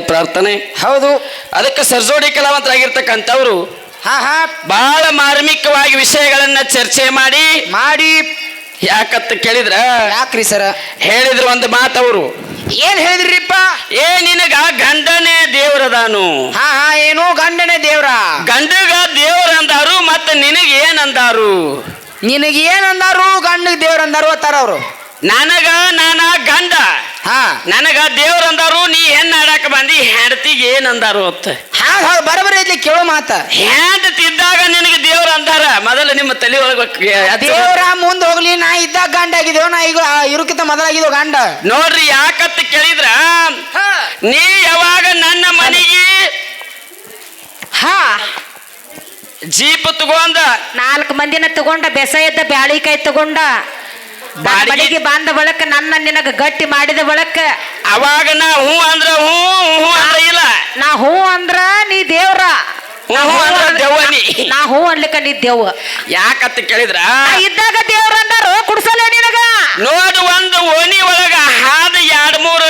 ಪ್ರಾರ್ಥನೆ. ಹೌದು. ಅದಕ್ಕೆ ಸರ್ಜೋಡಿ ಕಲಾವಂತರಾಗಿರ್ತಕ್ಕಂಥವ್ರು ಹಾ ಹಾ. ಬಹಳ ಮಾರ್ಮಿಕವಾಗಿ ವಿಷಯಗಳನ್ನ ಚರ್ಚೆ ಮಾಡಿ ಮಾಡಿ. ಯಾಕತ್ತ ಕೇಳಿದ್ರ? ಯಾಕ್ರಿ ಸರ? ಹೇಳಿದ್ರು ಒಂದು ಮಾತವರು. ಏನ್ ಹೇಳಿದ್ರಿಪ್ಪ? ಏ ನಿನಗ ಗಂಡನೇ ದೇವ್ರದಾನು. ಹಾ ಹಾ. ಏನು ಗಂಡನೇ ದೇವ್ರ. ಗಂಡಗ ದೇವ್ರ ಅಂದಾರು ಮತ್ತ ನಿನಗ ನಿನಗೇನಂದಾರು ಅಂದಾರು ನಿನಗೆ ಗಂಡ ದೇವ್ರ ಅಂದಾರು ಅತ್ತಾರ ಅವ್ರು. ನನಗ ನಾನ ಗಂಡ. ಹಾ. ನನಗ ದೇವ್ರ ಅಂದಾರು ನೀ ಹೆಣ್ ಆಡಾಕ ಬಂದಿ ಹೆಂಡತಿಗೆ ಏನ್ ಅಂದಾರು ಅಂತ. ಹಾಗ ಹಾಗ ಬರಬರಿ ಇಲ್ಲಿ ಕೇಳೋ ಮಾತ. ಹೆಂಡತಿದ್ದಾಗ ನಿನಗೆ ದೇವ್ರ ಅಂದಾರ. ಮೊದಲು ನಿಮ್ಮ ತಲೆ ಒಳಗ ದೇವ್ರ ಮುಂದ್ ಹೋಗ್ಲಿ ನಾ ಇದ್ದಾಗ ಗಂಡ ಆಗಿದ್ದೇವ ನಾ ಈಗ ಇರುಕಿತ ಮೊದಲಾಗಿದ್ದೇವ ಗಂಡ. ನೋಡ್ರಿ ಯಾಕತ್ತ ಕೇಳಿದ್ರ? ನೀ ಯಾವಾಗ ನನ್ನ ಮನೆಗೆ ಹಾ. ಜೀಪ್ ತಗೊಂಡ? ನಾಲ್ಕು ಮಂದಿನ ತಗೊಂಡ ಬೆಸ ಬ್ಯಾಳಿಕಾಯಿ ತಗೊಂಡ ನನ್ನ ಬಾಡಿಗೆ- ಮನೆಗೆ ಬಂದ ಬಳಕ ನನ್ನ ನಿನಗ ಗಟ್ಟಿ ಮಾಡಿದ ಬಳಕ ಅವಾಗ ನಾ ಹೂ ಅಂದ್ರ ಹೂ ಹೂ ಅಂದ್ರ ಇಲ್ಲ. ನಾ ಹೂ ಅಂದ್ರ ನೀ ದೇವ್ರ. ಹೂ ಅಂದ್ರ ದೆವ್ವ ನೀ. ಹೂ ಅನ್ಲಿಕ್ಕ ನೀ ದೇವ್ ಯಾಕಂತ ಕೇಳಿದ್ರ? ನಾ ಇದ್ದಾಗ ದೇವ್ರ ಅಂದಾರು ಕುಡ್ಸಲ್ಲ ನಿನಗ. ನೋಡು ಒಂದು ಓಣಿ ಒಳಗ ಹಾದ ಎರಡ್ ಮೂರು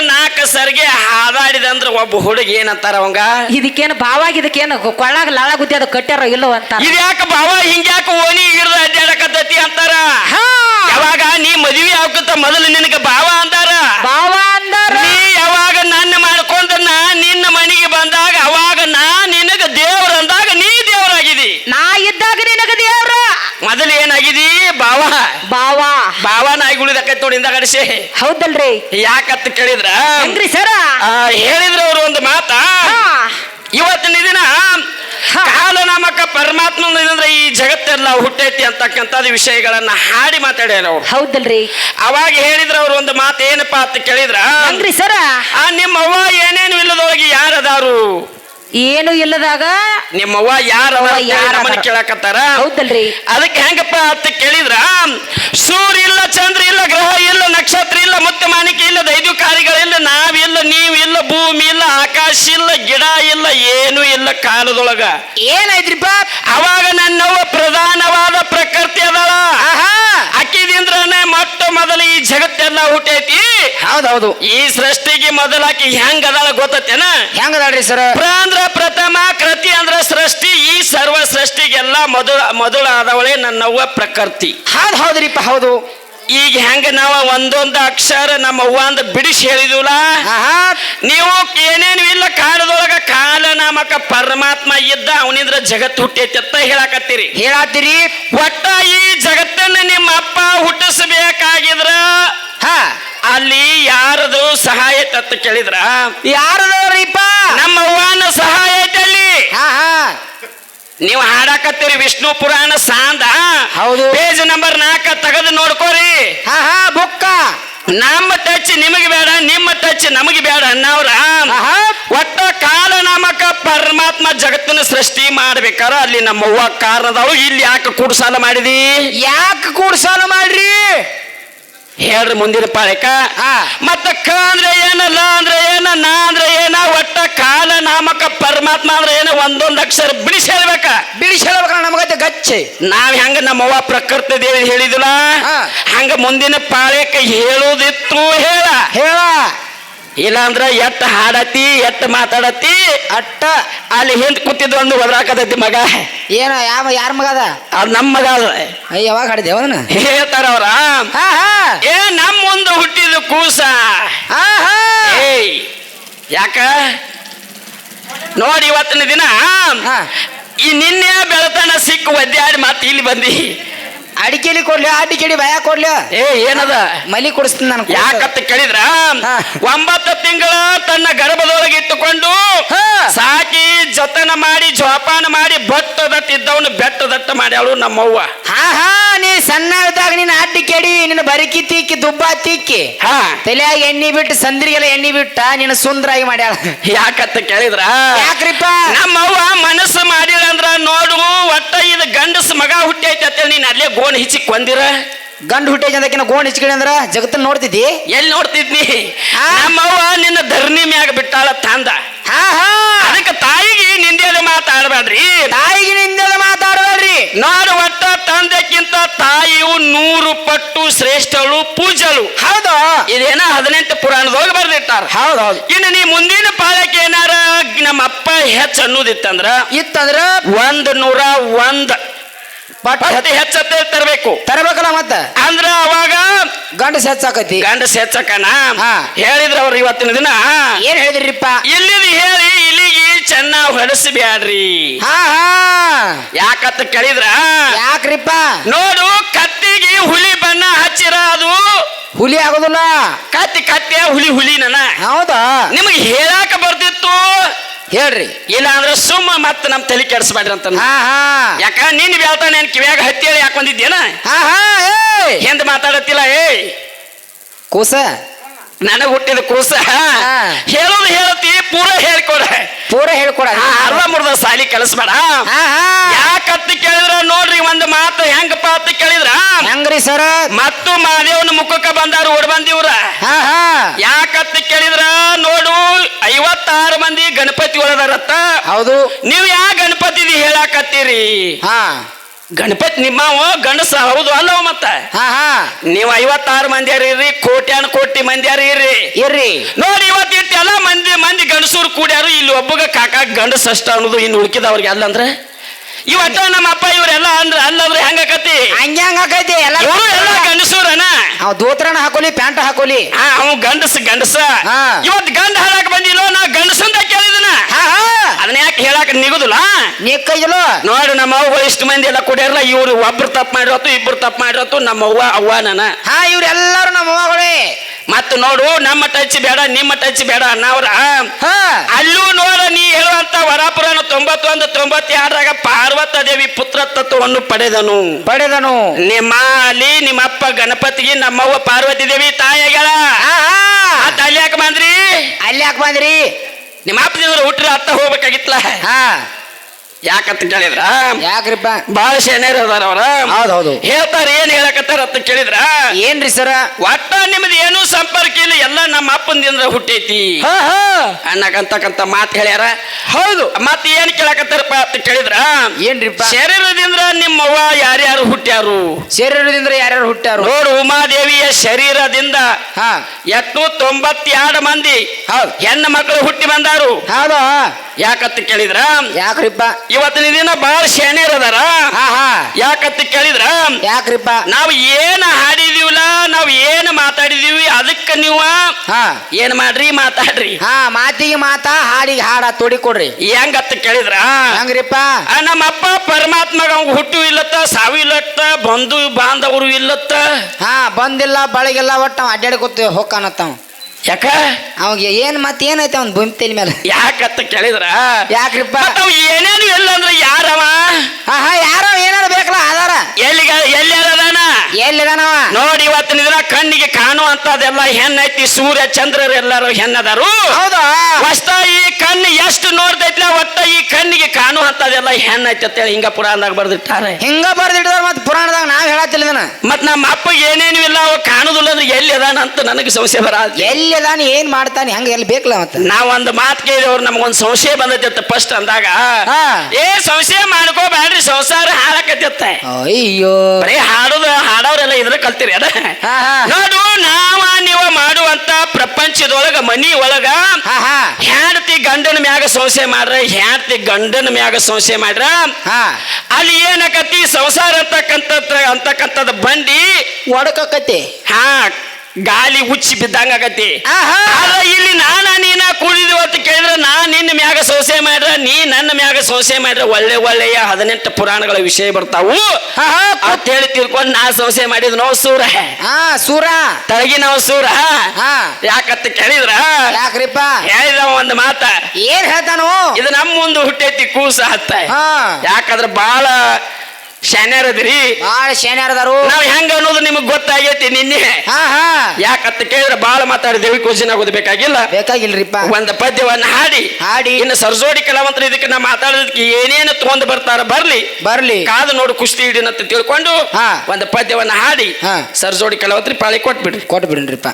ನಾಲ್ಕು ಹಾದಾಡಿದ ಅಂದ್ರೆ ಒಬ್ಬ ಹುಡುಗ ಏನಂತಾರ ಅವಂಗ? ಇದಕ್ಕೇನು ಭಾವ ಇದಕ್ಕೇನು ಕೊಳ್ಳಾಗ ಲಾಳ ಗುದ್ದಿ ಅದು ಕಟ್ಟ್ಯಾರ ಇಲ್ಲೋ ಅಂತ ಇದ್ಯಾಕ ಭಾವ ಹಿಂಗ್ಯಾಕ ಓಣಿ ಹಿಡ್ದ ಅಡ್ಡಾಡಕತ್ತತಿ ಅಂತಾರ? ಹಾ. ಯಾವಾಗ ನೀ ಮದುವೆ ಆಗುತ್ತ ಮೊದಲು ನಿನಗ ಭಾವ ಅಂದಾರ? ಭಾವ ಅಂದಾರ. ನೀ ಯಾವಾಗ ನನ್ನ ಮಾಡ್ಕೊಂಡ ನಾ ನಿನ್ನ ಮನೆಗೆ ಬಂದಾಗ ಅವಾಗ ನಾ ನಿನಗ ದೇವ್ರ ಅಂದಾಗ ನೀ ದೇವರಾಗಿದಿ ನಾ ಇದ್ದಾಗ ನಿನಗ ದೇವ್ರ ಮೊದಲು ಏನಾಗಿದಿ ಬಾವ ಭಾವ ಬಾವ ಉಳಿದಕ್ಕೈತ್ ನೋಡಿ ಇಂದ ಗಡಿಸಿ ಹೌದಲ್ರಿ. ಯಾಕತ್ ಕೇಳಿದ್ರ? ಹೆಂಗ್ರಿ ಸರ? ಹೇಳಿದ್ರ ಅವ್ರು ಒಂದು ಮಾತ. ಇವತ್ತಿನ ದಿನ ಕಾಲ ನಾಮಕ ಪರಮಾತ್ಮ ಅಂದ್ರೆ ಈ ಜಗತ್ತೆಲ್ಲ ಹುಟ್ಟೈತಿ ಅಂತಕ್ಕಂಥದ್ದು ವಿಷಯಗಳನ್ನ ಹಾಡಿ ಮಾತಾಡ್ಯಾರ ಅವ್ರು. ಹೌದಲ್ರಿ. ಅವಾಗ ಹೇಳಿದ್ರ ಅವ್ರು ಒಂದು ಮಾತು ಏನಪ್ಪಾ ಅಂತ ಕೇಳಿದ್ರ? ಹೆಂಗ್ರಿ ಸರ? ಆ ನಿಮ್ಮವ್ವ ಏನೇನು ಇಲ್ಲದೊಳಗೆ ಯಾರದಾರು? ಏನು ಇಲ್ಲದಾಗ ನಿಮ್ಮವ್ವ ಯಾರ ಅವ್ವ ಯಾರದಾರ? ಕೇಳಕತ್ತಾರ? ಹೌದಲ್ರಿ. ಅದಕ್ಕೆ ಹೆಂಗಪ್ಪ ಅಂತ ಕೇಳಿದ್ರ? ಸೂರ್ಯ ಇಲ್ಲ ಗ್ರಹ ಇಲ್ಲ ನಕ್ಷತ್ರ ಇಲ್ಲ ಮುತ್ತ ಮಾಣಿಕ್ಯ ಇಲ್ಲ ದೈದುಕಾರಿಗಳಿಲ್ಲ ನಾವಿಲ್ಲ ನೀವಿಲ್ಲ ಭೂಮಿ ಇಲ್ಲ ಆಕಾಶ ಇಲ್ಲ ಗಿಡ ಇಲ್ಲ ಏನು ಇಲ್ಲ ಕಾಲದೊಳಗ. ಏನಾಯ್ತ್ರಿಪ್ಪ ಅವಾಗ ನನ್ನವ್ವ ಪ್ರಧಾನವಾದ ಪ್ರಕೃತಿ ಅದಳ. ಅಕ್ಕಿದಿಂದ್ರನೇ ಮೊಟ್ಟ ಮೊದಲ ಈ ಜಗತ್ತೆಲ್ಲ ಹುಟ್ಟೈತಿ. ಹೌದೌದು. ಈ ಸೃಷ್ಟಿಗೆ ಮೊದಲಾಕಿ ಹೆಂಗ್ ಅದಾಳ ಗೊತ್ತೇನ ಹೆಂಗ್ ಸರ ಸರ್? ಅಂದ್ರ ಪ್ರಥಮ ಕೃತಿ ಅಂದ್ರ ಸೃಷ್ಟಿ. ಈ ಸರ್ವ ಸೃಷ್ಟಿಗೆಲ್ಲ ಮೊದಲ ಮೊದಲ ಆದವಳೆ ನನ್ನವ್ವ ಪ್ರಕೃತಿ. ಹೌದ್ ಹೌದ್ರಿಪ್ಪ ಹೌದು. ಈಗ ಹೆಂಗ ನಾವ ಒಂದೊಂದು ಅಕ್ಷರ ನಮ್ಮ ಅವ್ವ ಅಂದ ಬಿಡಿಸಿ ಹೇಳಿದಿವಲ್ಲ ನೀವು ನಾಮಕ ಪರಮಾತ್ಮ ಇದ್ದ ಅವನಿಂದ್ರ ಜಗತ್ತು ಹುಟ್ಟೈತಿ ಅಂತ ಹೇಳಾಕತ್ತೀರಿ. ಹೇಳಾತಿರಿ? ಒಟ್ಟ ಈ ಜಗತ್ತನ್ನ ನಿಮ್ಮ ಅಪ್ಪ ಹುಟ್ಟಿಸಬೇಕಾಗಿದ್ರ? ಹಾ. ಅಲ್ಲಿ ಯಾರದು ಸಹಾಯ ತತ್ತ ಕೇಳಿದ್ರ? ಯಾರದವ್ರಿಪ್ಪ ನಮ್ಮ ಅವ್ವನ ಸಹಾಯ ಐತೆ ಅಲ್ಲಿ. ನೀವು ಹಾಡಾಕತ್ತೀರಿ ವಿಷ್ಣು ಪುರಾಣ ಸಾಂದ. ಹೌದು. ಪೇಜ್ ನಂಬರ್ ನಾಲ್ಕ ತೆಗೆದು ಬುಕ್ಕ ನಮ್ಮ ಟಚ್ ನಿಮಗೆ ಬೇಡ ನಿಮ್ಮ ಟಚ್ ನಮಗೆ ಬೇಡ ಅನ್ನವ್ರ. ಒಟ್ಟ ಕಾಲ ನಾಮಕ ಪರಮಾತ್ಮ ಜಗತ್ತನ್ನ ಸೃಷ್ಟಿ ಮಾಡ್ಬೇಕಾರ ಅಲ್ಲಿ ನಮ್ಮವ್ವ ಕಾರಣದವ್ ಇಲ್ಲಿ ಯಾಕೆ ಕೂಡ್ಸಾಲ ಮಾಡಿದಿ? ಯಾಕೆ ಕೂಡ್ಸಾಲ ಮಾಡ್ರಿ? ಹೇಳ್ರಿ ಮುಂದಿನ ಪಾಳಕ. ಮತ್ತ ಕ ಅಂದ್ರೆ ಏನ ಲ ಅಂದ್ರೆ ಏನ ನ ಅಂದ್ರೆ ಏನ ಒಟ್ಟ ಕಾಲ ನಾಮಕ ಪರಮಾತ್ಮ ಅಂದ್ರೆ ಏನ ಒಂದೊಂದು ಅಕ್ಷರ ಬಿಡಿಸಿ ಹೇಳ್ಬೇಕ. ಬಿಡಿಸಿ ಹೇಳ್ಬೇಕ ನಮಗತ್ತೆ ಗಚ್ಚೆ. ನಾವ್ ಹೆಂಗ ನಮ್ಮವ್ವ ಪ್ರಕೃತಿ ದೇವಿ ಹೇಳಿದಿಲ್ಲ? ಹಾ. ಹಂಗ ಮುಂದಿನ ಪಾಳ್ಯಕ್ಕೆ ಹೇಳುದಿತ್ತು ಹೇಳ. ಹೇಳ. ಇಲ್ಲಾಂದ್ರ ಎಟ್ಟ ಹಾಡತಿ ಎಟ್ಟ ಮಾತಾಡತಿ ಅಟ್ಟ. ಅಲ್ಲಿ ಹಿಂದ್ ಕೂತಿದ್ದು ಒಂದು ಒದರಾಕತೈತಿ ಮಗ. ಏನ ಯಾವ ಯಾರ ಮಗ ಅದ? ಅದ್ ನಮ್ಮ ಮಗ ಅದ. ಯಾವಾಗ ಹಾಡಿದೇವ ಹೇಳ್ತಾರ ಅವ್ರ. ಏ ನಮ್ಮ ಮುಂದೆ ಹುಟ್ಟಿದ ಕೂಸ. ಯಾಕ? ನೋಡಿ ಇವತ್ತಿನ ದಿನ. ಈ ನಿನ್ನೆ ಬೆಳತನ ಸಿಕ್ಕ ಒದ್ದಾಡಿ ಮತ್ತೆ ಇಲ್ಲಿ ಬಂದಿ. ಅಡಿಕೆಲಿ ಕೊಡ್ಲಿ ಅಡಿಕೆಡಿ ಭಯ ಕೊಡ್ಲಿ. ಏ ಏನದ? ಮಲಿ ಕೊಡಿಸ್ತೀನಿ ನಾನು ಯಾಕತ್ತ ಕೇಳಿದ್ರ. ಒಂಬತ್ತು ತಿಂಗಳ ತನ್ನ ಗರ್ಭದೊಳಗೆ ಇಟ್ಟುಕೊಂಡು. ಸಾಕಿ ಜತನ ಮಾಡಿ ಜೋಪಾನ ಮಾಡಿ ಬಟ್ಟದಟ್ಟಿದ್ದವನು ಬೆಟ್ಟದಟ್ಟ ಮಾಡ್ಯಾಳು ನಮ್ಮವ್ವ. ಹಾ ಹಾ ನೀ ಸಣ್ಣ ಇದ್ದಾಗ ನೀನ್ ಅಡ್ಡಿ ಕೆಡಿ ನಿನ್ನ ಬರಿಕಿ ತಿಕ್ಕಿ ದುಬ್ಬ ತಿಕ್ಕಿ ಹಾ. ತಲೆಯಾಗ ಎಣ್ಣಿ ಬಿಟ್ಟು ಸಂದ್ರಿಗೆಲ್ಲ ಎಣ್ಣಿ ಬಿಟ್ಟ ನಿನ್ನ ಸುಂದರಾಗಿ ಮಾಡ್ಯಾಳ. ಯಾಕತ್ತ ಕೇಳಿದ್ರ? ಯಾಕ್ರಿಪ್ಪ? ನಮ್ಮವ್ವ ಮನಸ್ಸು ಮಾಡಿಳ ಅಂದ್ರ ನೋಡು ಒಟ್ಟ ಇದು ಗಂಡಸ ಮಗ ಹುಟ್ಟೈತೆ ಅಂತೇಳಿ ನೀನ್ ಅಲ್ಲೇ ಗೋಣ್ ಹಿಚ್ಚಿ ಕೊಂದಿರ ಗಂಡು ಹುಟ್ಟೈತೆ ಅದಕ್ಕಿನ ಗೋಣ್ ಹಿಚ್ಕಡಿ ಅಂದ್ರ ಜಗತ್ತನ್ನ ನೋಡ್ತಿದ್ದಿ? ಎಲ್ಲಿ ನೋಡ್ತಿದ್ನಿ? ನಮ್ಮವ್ವ ನಿನ್ನ ಧರ್ಣಿ ಮ್ಯಾಗ ಬಿಟ್ಟಾಳ ತಂದ. ಹಾ ಹಾ. ಅದಕ್ಕೆ ತಾಯಿಗೆ ನಿಂದೇದ ಮಾತಾಡಬೇಡ್ರಿ ತಾಯಿಗೆ ನಿಂದೇದ ಮಾತಾಡಬೇಡ್ರಿ ನಾನು ಒಟ್ಟ ತಂದೆಕ್ಕಿಂತ ತಾಯಿಯು ನೂರು ಪಟ್ಟು ಶ್ರೇಷ್ಠಳು ಪೂಜಲು ಹೌದು. ಇದೇನ ಹದಿನೆಂಟು ಪುರಾಣದೊಳಗೆ ಬರ್ದಿಟ್ಟಾರ. ಹೌದು ಹೌದು ಇನ್ನು ನೀ ಮುಂದಿನ ಪಾಳಕ್ಕೆ ಏನಾರ ನಮ್ಮ ಅಪ್ಪ ಹೆಚ್ಚು ಅನ್ನೋದಿತ್ತಂದ್ರ ಇತ್ತಂದ್ರ ಒಂದ್ ನೂರ ಒಂದ್ ಬಟ್ ಹೆಚ್ಚದ್ದೇ ಹೆಚ್ಚತ್ತೆ ತರಬೇಕು. ತರಬೇಕಲ್ಲ ಮತ್ತ? ಅಂದ್ರ ಅವಾಗ ಗಂಡಸ ಹೆಚ್ಚಾಕತಿ. ಗಂಡಸ ಹೆಚ್ಚಕನ ಹಾ. ಹೇಳಿದ್ರ ಅವ್ರು ಇವತ್ತಿನ ದಿನ. ಏನ್ ಹೇಳಿದ್ರಿಪ್ಪ? ಇಲ್ಲಿ ಹೇಳಿ ಇಲ್ಲಿಗೆ ಚೆನ್ನಾಗ್ ಹೊಡೆಸಬ್ಯಾಡ್ರಿ. ಹಾ ಹಾ. ಯಾಕತ್ತ ಕೇಳಿದ್ರ? ಯಾಕ್ರಿಪ್ಪ? ನೋಡು ಕತ್ತಿಗೆ ಹುಲಿ ಬಣ್ಣ ಹಚ್ಚಿರ ಅದು. ಹುಲಿ ಆಗೋದಿಲ್ಲ. ಕತ್ತಿ ಕತ್ತೆ ಹುಲಿ ಹುಲಿ ನನ ಹೌದಾ? ನಿಮಗೆ ಹೇಳಾಕ ಬರ್ತಿತ್ತು. ಹೇಳ್ರಿ. ಇಲ್ಲ ಅಂದ್ರೆ ಸುಮ್ಮ ಮತ್ತೆ ನಮ್ ತಲೆ ಕೆಡಿಸ್ಬೇಡ್ರಿ ಅಂತ ಹಾ ಹಾ. ಯಾಕ ನೀನ್ ಬ್ಯಾಳ್ತಾನೆ ನನ್ ಕಿವ್ಯಾಗ ಹತ್ತಿ ಹೇಳಿ ಯಾಕೆ ಬಂದಿದ್ದೇನ ಹಾ ಹಾ ಏ ಹಿಂದ್ ಮಾತಾಡತ್ತಿಲ್ಲ ಏ ಕೂಸ? ನನಗೆ ಹುಟ್ಟಿದ ಕೂಸ. ಹೇಳೋದು ಹೇಳ್ತಿ ಪೂರ ಹೇಳ್ಕೊಡ. ಪೂರ ಹೇಳ್ಕೊಡ. ಅರ್ಧ ಮುರ್ದ ಸಾಲಿ ಕಲಿಸ್ಬೇಡ. ಹಾ ಹಾ. ಯಾಕತ್ತ ಕೇಳಿದ್ರ? ನೋಡ್ರಿ ಒಂದ್ ಮಾತು ಹೆಂಗಪ್ಪ ಅಂತ ಕೇಳಿದ್ರ? ಹೆಂಗ್ರಿ ಸರ? ಮತ್ತು ಮಾದೇವನ ಮುಖಕ್ಕ ಬಂದಾರ ಓಡ್ ಬಂದಿವ್ರ ಹಾ ಹಾ. ಯಾಕತ್ತ ಕೇಳಿದ್ರ? ನೋಡು ಐವತ್ತಾರು ಮಂದಿ ಗಣಪತಿ ಒಳದಾರತ್ತ ಹೌದು. ನೀವ್ ಯಾ ಗಣಪತಿ ಹೇಳಾಕತ್ತೀರಿ? ಹಾ. ಗಣಪತಿ ನಿಮ್ಮವ ಗಂಡಸ ಹೌದು ಅಲ್ಲವ ಮತ್ತ? ಹಾ ಹಾ. ನೀವು ಐವತ್ತಾರು ಮಂದಿ ಇರ್ರಿ ಕೋಟ್ಯಾನ್ ಕೋಟಿ ಮಂದಿ ಇರ್ರಿ? ಇರ್ರಿ. ನೋಡಿ ಇವತ್ತು ಇಟ್ಟು ಎಲ್ಲ ಮಂದಿ ಮಂದಿ ಗಂಡಸರು ಕೂಡ್ಯಾರು ಇಲ್ಲಿ ಒಬ್ಬಗ ಕಾಕ ಗಂಡಸ ಅಷ್ಟ ಅನ್ನೋದು ಇನ್ನು ಉಳ್ಕಿದವ್ರಿಗೆ ಅಲ್ಲ ಅಂದ್ರೆ? ಇವತ್ತ ನಮ್ಮ ಅಪ್ಪ ಇವರೆಲ್ಲ ಅಂದ್ರ ಅಲ್ಲಂದ್ರೆ ಹೆಂಗಕತಿ ಹಂಗೆ ಹಂಗ ಆಕೈತಿ ಎಲ್ಲ ಅವ್ ದೋತ್ರನ ಹಾಕೋಲಿ ಪ್ಯಾಂಟ್ ಹಾಕೋಲಿ. ಹಾ ಅವ್ ಗಂಡಸ ಗಂಡಸ. ಹಾ. ಇವತ್ ಗಂಡ ಹಾಕ ಬಂದಿಲ್ಲೋ ನಾ ಗಂಡಸಂತ ಕೇಳಿದನ ಹಾ ಹಾ. ಅದನ್ನ ಯಾಕೆ ಹೇಳಾಕ ನಿಗುದಿಲ್ಲ? ನೀ ನೋಡು ನಮ್ಮ ಅವ್ಗಳು ಇಷ್ಟು ಮಂದಿ ಎಲ್ಲ ಕುಡಿಯಲ್ಲ ಇವ್ರು ಒಬ್ರು ತಪ್ಪು ಮಾಡಿರತ್ತು ಇಬ್ರು ತಪ್ಪು ಮಾಡಿರತ್ತು ನಮ್ಮ ಅವ್ವ ಅವ್ವ ನಾನ. ಹಾ ಇವ್ರೆಲ್ಲಾರು ನಮ್ಮ ಅವ್ವಗಳೇ ಮತ್ತ ನೋಡು ನಮ್ಮ ಟಚ್ ಬೇಡ ನಿಮ್ಮ ಟಚ್ ಬೇಡ ಅನ್ನವ್ರ ಅಲ್ಲೂ ನೋಡ ನೀ ಹೇಳುವಂತ ವರಾಪುರನ ತೊಂಬತ್ತೊಂದು ತೊಂಬತ್ತೆರಡರಾಗ ಪಾರ್ವತ ದೇವಿ ಪುತ್ರ ತತ್ವವನ್ನು ಪಡೆದನು. ಪಡೆದನು. ನಿಮ್ಮ ಅಲ್ಲಿ ನಿಮ್ಮಪ್ಪ ಗಣಪತಿಗೆ ನಮ್ಮವ್ವ ಪಾರ್ವತಿ ದೇವಿ ತಾಯಿಗಳ ಅಲ್ಲಿ ಯಾಕೆ ಬಂದ್ರಿ? ಅಲ್ಲಿ ಯಾಕೆ ಬಂದ್ರಿ? ನಿಮ್ಮ ಅಪ್ಪ ಹುಟ್ಟ್ರ ಅತ್ತ ಹೋಗ್ಬೇಕಾಗಿತ್ತಲ್ಲ. ಹಾ. ಯಾಕಂತ ಕೇಳಿದ್ರ ಯಾಕ್ರಿಪ್ಪ ಬಹಳ ಶನೇರ್ ಅದಾರ ಅವ್ರ. ಹೌದೌದು ಹೌದು. ಹೇಳ್ತಾರ ಏನ್ ಹೇಳಕತ್ತಾರ ಅಂತ ಕೇಳಿದ್ರ? ಏನ್ರಿ ಸರ? ಒಟ್ಟ ನಿಮ್ದು ಏನು ಸಂಪರ್ಕ ಇಲ್ಲ ಎಲ್ಲ ನಮ್ಮ ಅಪ್ಪಂದಿಂದ ಹುಟ್ಟೈತಿ. ಅನ್ನಕಂತಕ್ಕಂತ ಮಾತು ಹೇಳ್ಯಾರ. ಹೌದು. ಮತ್ತೆ ಏನ್ ಕೇಳಕತ್ತಾರಪ್ಪ ಅಂತ ಕೇಳಿದ್ರ? ಏನ್ರಿಪ್ಪ ಶರೀರದಿಂದ ನಿಮ್ಮವ್ವ ಯಾರ್ಯಾರು ಹುಟ್ಟ್ಯಾರು ಶರೀರದಿಂದ ಯಾರ್ಯಾರು ಹುಟ್ಟ್ಯಾರು ನೋಡು ಉಮಾದೇವಿಯ ಶರೀರದಿಂದ ಹಾ. ಎಟ್ಟು ತೊಂಬತ್ತೆರಡು ಮಂದಿ ಹೌದು. ಹೆಣ್ಣು ಮಕ್ಕಳು ಹುಟ್ಟಿ ಬಂದಾರು. ಹೌದು? ಯಾಕತ್ತ ಕೇಳಿದ್ರ? ಯಾಕ್ರಿಪ್ಪ? ಇವತ್ತಿನ ದಿನ ಬಹಳ ಅದಾರ ಹಾ ಹಾ. ಯಾಕತ್ತ ಕೇಳಿದ್ರ? ಯಾಕ್ರಿಪ್ಪ? ನಾವು ಏನ್ ಹಾಡಿದೀವಲ್ಲ ನಾವು ಏನ್ ಮಾತಾಡಿದೀವಿ ಅದಕ್ಕ ನೀವು ಹಾ. ಏನ್ ಮಾಡ್ರಿ ಮಾತಾಡ್ರಿ. ಹಾ ಮಾತಿಗೆ ಮಾತಾ ಹಾಡಿಗೆ ಹಾಡ ತೋಡಿ ಕೊಡ್ರಿ. ಹೆಂಗತ್ತ ಕೇಳಿದ್ರ? ಹಂಗ್ರಿಪ್ಪ? ನಮ್ಮಪ್ಪ ಪರಮಾತ್ಮಗ ಅವ್ನ್ ಹುಟ್ಟು ಇಲ್ಲತ್ತ ಸಾವು ಇಲ್ಲತ್ತ ಬಂಧು ಬಾಂಧವರು ಇಲ್ಲತ್ತ. ಹಾ ಬಂದಿಲ್ಲ ಬಳಗಿಲ್ಲ ಒಟ್ಟ ಅಡ್ಡಾಡಿ ಅಡ್ಡಾಡ್ಕೊತ ಹೋಗ್ಕಾನತ್ತವ. ಯಾಕ? ಅವಾಗ ಏನ್ ಮತ್ ಏನೈತೆ ಅವ್ನ ಭೂಮಿ ತಲೆ ಮೇಲೆ? ಯಾಕತ್ತ ಕೇಳಿದ್ರ? ಯಾಕ್ರಿಪ್ಪ? ಅವ್ ಏನೇನು ಇಲ್ಲ ಅಂದ್ರೆ ಯಾರವ? ಹಾ ಯಾರ ಯಾರೋ ಏನಾರ ಬೇಕಲ್ಲ ಆಧಾರ ಎಲ್ಲಿಗ ಎಲ್ಲಿದಾನವ? ನೋಡಿ ಇವತ್ತಿನ ದಿನ ಕಣ್ಣಿಗೆ ಕಾಣುವಂತದೆಲ್ಲ ಹೆಣ್ಣೈತಿ ಸೂರ್ಯ ಚಂದ್ರರು ಎಲ್ಲರೂ ಹೆಣ್ಣದಾರು. ಹೌದಾ? ಈ ಕಣ್ಣು ಎಷ್ಟು ನೋಡ್ತೈತ್ಲ ಒಟ್ಟ ಈ ಕಣ್ಣಿಗೆ ಕಾಣುವಂತದೆಲ್ಲ ಹೆಣ್ಣೈತಿ ಅಂತೇಳಿ ಹಿಂಗ ಪುರಾಣದಾಗ ಬರ್ದಿಟ್ಟಾರೆ. ಹಿಂಗ ಬರ್ದಿಟ್ಟಿದಾರ ಮತ್ತೆ ಪುರಾಣದಾಗ ನಾವ್ ಹೇಳತ್ತಿಲ್ಲ ಇದನ್ನ. ಮತ್ ನಮ್ಮ ಅಪ್ಪ ಏನೇನು ಇಲ್ಲ ಅವ ಕಾಣುದಿಲ್ಲ ಅಂದ್ರೆ ಎಲ್ಲಿ ಅದಾನ ಅಂತ ನನಗೆ ಸಂಶಯ ಬರ ಎಲ್ಲಿದಾನ ಏನ್ ಮಾಡ್ತಾನೆ ಹಂಗ ಎಲ್ಲಿ ಬೇಕಲ್ಲ ಮತ್ತೆ. ನಾವ್ ಒಂದು ಮಾತು ಕೇಳಿದವ್ರು ನಮಗೊಂದು ಸಂಶಯ ಬಂದೈತೆ ಫಸ್ಟ್ ಅಂದಾಗ. ಏ ಸಂಶಯ ಮಾಡ್ಕೋಬೇಡ್ರಿ ಸಂಸಾರ ಹಾಳಕತ್ತ ಅಯ್ಯೋ. ಬರೀ ಹಾಡೋದು ಹಾಡೋರೆಲ್ಲ ಇದ್ರ ಕಲ್ತೀರಿ ಅದ? ಹಾ, ಹಾ. ನೋಡು ನಾವ ನೀವ ಮಾಡುವಂತ ಪ್ರಪಂಚದೊಳಗ ಮನಿ ಒಳಗ ಹಾ ಹಾ. ಹೆಂಡತಿ ಗಂಡನ ಮ್ಯಾಗ ಸಂಶಯ ಮಾಡ್ರ ಹ್ಯಾಡ್ತಿ ಗಂಡನ ಮ್ಯಾಗ ಸಂಶಯ ಮಾಡ್ರ? ಹಾ. ಅಲ್ಲಿ ಏನಕತಿ ಸಂಸಾರ ಅಂತಕ್ಕಂಥ ಅಂತಕ್ಕಂಥದ್ದು ಬಂಡಿ? ಒಡಕತಿ ಹಾ ಗಾಲಿ ಉಚ್ಚಿ ಬಿದ್ದಂಗ ಆಗತಿ. ಆದ್ರೆ ಇಲ್ಲಿ ನಾನ ನೀನ ಕೂಡಿದ್ವಿ ಅಂತ ಕೇಳಿದ್ರೆ ನಾ ನಿನ್ನ ಮ್ಯಾಗ ಸೋಸೆ ಮಾಡ್ರ ನೀ ನನ್ನ ಮ್ಯಾಗ ಸೋಸೆ ಮಾಡ್ರ ಒಳ್ಳೆ ಒಳ್ಳೆಯ ಹದಿನೆಂಟು ಪುರಾಣಗಳ ವಿಷಯ ಬರ್ತಾವು. ಹಾ ಹಾ ಅಂತ ಹೇಳಿ ತಿಳ್ಕೊಂಡು ನಾ ಸೋಸೆ ಮಾಡಿದ್ ನಾವು ಸೂರ. ಹಾ ಸೂರ. ತಳಗಿ ನಾವು ಸೂರ. ಹಾ ಯಾಕತ್ತ ಕೇಳಿದ್ರ? ಯಾಕ್ರಿಪ್ಪ? ಹೇಳಿದ ಒಂದು ಮಾತ. ಏನ್ ಹೇಳ್ತಾನು? ಇದು ನಮ್ಮ ಮುಂದೆ ಹುಟ್ಟೈತಿ ಕೂಸ ಹತ್ತ. ಹಾ. ಯಾಕಂದ್ರ ಬಾಳ ಶಾನ್ಯಾರದಿರಿ ಬಾಳ ಶೇನ್ಯಾರದಾರು ನಾವು ಹೆಂಗ ಅನ್ನೋದು ನಿಮಗ್ ಗೊತ್ತಾಗೈತಿ ನಿನ್ನೆ. ಹಾ ಹಾ. ಯಾಕಂತ ಕೇಳಿದ್ರೆ ಬಾಳ ಮಾತಾಡಿ ದೇವಿ ಕ್ವಶನ್ ಆಗೋದು ಬೇಕಾಗಿಲ್ಲ. ಬೇಕಾಗಿಲ್ರಿಪ್ಪ. ಒಂದ್ ಪದ್ಯವನ್ನ ಹಾಡಿ. ಹಾಡಿ. ಇನ್ನು ಸರ್ಜೋಡಿ ಕಲಾವಂತರು ಇದಕ್ಕೆ ನಾ ಮಾತಾಡೋದಕ್ಕೆ ಏನೇನು ತಗೊಂಡ್ ಬರ್ತಾರ ಬರ್ಲಿ. ಬರ್ಲಿ. ಕಾದು ನೋಡು ಕುಸ್ತಿ ಹಿಡಿನಂತ ತಿಳ್ಕೊಂಡು ಒಂದ್ ಒಂದು ಪದ್ಯವನ್ನ ಹಾಡಿ. ಹಾ. ಸರ್ಜೋಡಿ ಕಲಾವಂತರಿ ಪಾಳಿ ಕೊಟ್ಬಿಡ್ರಿ. ಕೊಟ್ಟು ಬಿಡ್ರಿಪ್ಪ